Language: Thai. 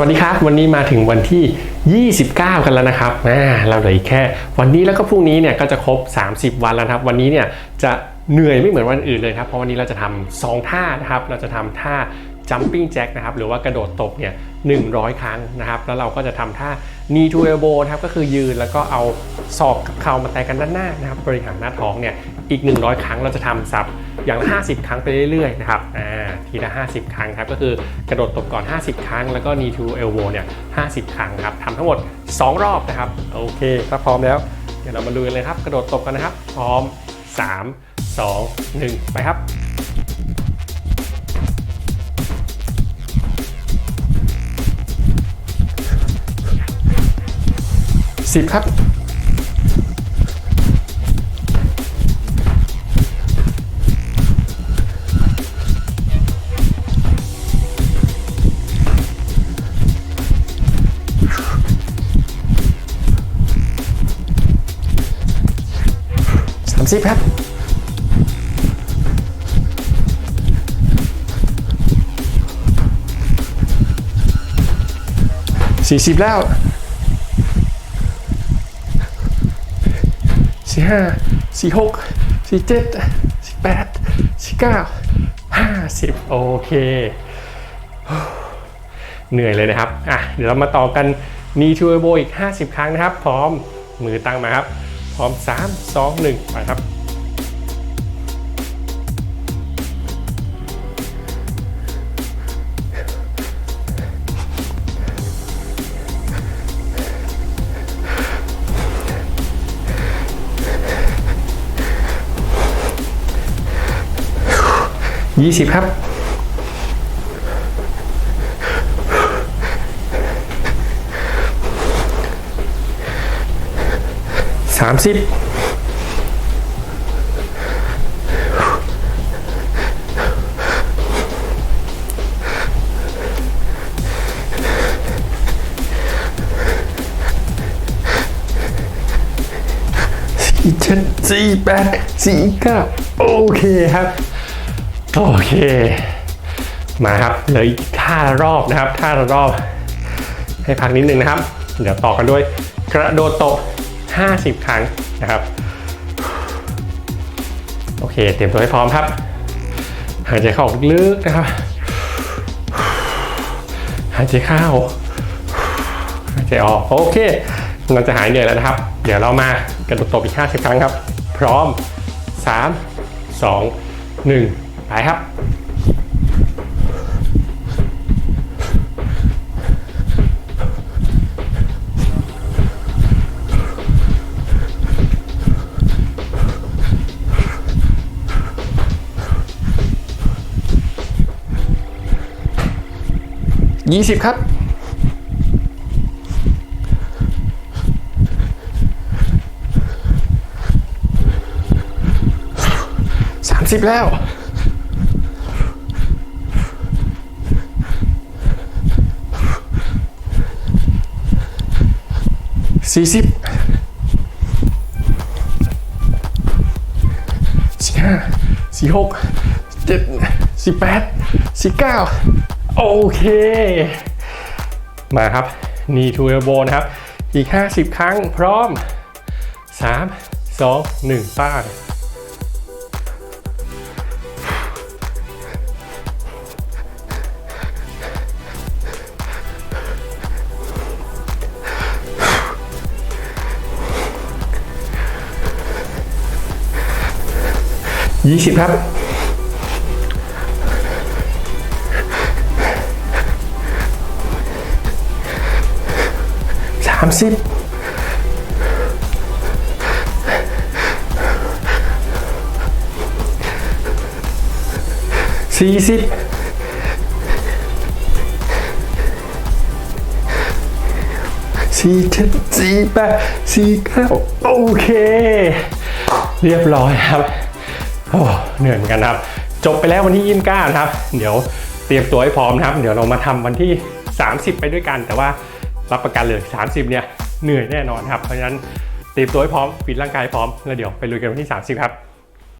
วัสดีครับ วันนี้มาถึงวันที่ 29 กันแล้วนะครับอ่าเราเหลืออีกแค่ วันนี้แล้วก็พรุ่งนี้เนี่ยก็จะครบ 30 วันแล้วครับ วันนี้เนี่ยจะเหนื่อยไม่เหมือนวันอื่นเลยครับ เพราะวันนี้เราจะทำสองท่านะครับ เราจะทำท่า jumping jack นะครับหรือว่ากระโดดตบเนี่ย100 ครั้งนะครับแล้วเราก็จะทำท่า knee to elbow นะครับก็คือยืนแล้วก็เอาศอกกับเข่ามาแตะกันด้านหน้านะครับบริหารหน้าท้องเนี่ยอีก 100 ครั้งเราจะทำสับอย่างละ50 ครั้งไปเรื่อยๆนะครับอ่าทีละ 50 ครั้งครับก็คือกระโดดตบก่อน 50 ครั้ง แล้วก็ knee to elbow เนี่ย50 ครั้งครับทำทั้งหมด 2 รอบนะครับโอเคถ้าพร้อมแล้ว เดี๋ยวเรามาดูกันเลยครับกระโดดตบกันนะครับ พร้อม 3 2 1 ไปครับ สิบครับ สามสิบครับสี่สิบแล้ว สี่ห้าสี่หกสี่เจ็ดสี่แปดสี่เก้าห้าสิบโอเค เหนื่อยเลยนะครับอะเดี๋ยวเรามาต่อกันนีทูเอโบอีก 50 ครั้งนะครับ พร้อมมือตั้งมาครับ พร้อม 3 2 1 ไปครับ 20ครับ สามสิบสี่เจ็ดสี่แปดสี่เก้าโอเคครับ โอเค มาครับเหลืออีกท่าละรอบนะครับท่าละรอบ ให้พักนิดนึงนะครับ เดี๋ยวต่อกันด้วย กระโดดโตบ50 ครั้งนะครับ โอเค เตรียมตัวให้พร้อมครับ หายใจเข้าลึกๆนะครับ หายใจเข้า หายใจออก โอเค เราจะหายเหนื่อยแล้วนะครับ เดี๋ยวเรามากระโดดตบอีก 50 ครั้งครับ พร้อม 3 2 1 ไปครับ ยี่สิบครับสามสิบแล้ว สี่สิบสี่ห้าสี่หกเจ็ดสี่แปดสี่เก้าโอเค มาครับนีทูเอโบนะครับ อีก 50 ครั้งพร้อม 3 2 1ป้า ยี่สิบครับ สามสิบสี่สิบสี่เจ็ดสี่แปดสี่เก้าโอเค เรียบร้อยครับ โอ้เหนื่อยเหมือนกันครับ จบไปแล้ววันที่ 29 นะครับ เดี๋ยวเตรียมตัวให้พร้อมนะครับ เดี๋ยวเรามาทำวันที่ 30 ไปด้วยกัน แต่ว่ารับประกันเลย 30 เนี่ยเหนื่อยแน่นอนครับ เพราะฉะนั้นเตรียมตัวให้พร้อมฟิตร่างกายพร้อมแล้วเดี๋ยวไปลุยกันวันที่ 30 ครับ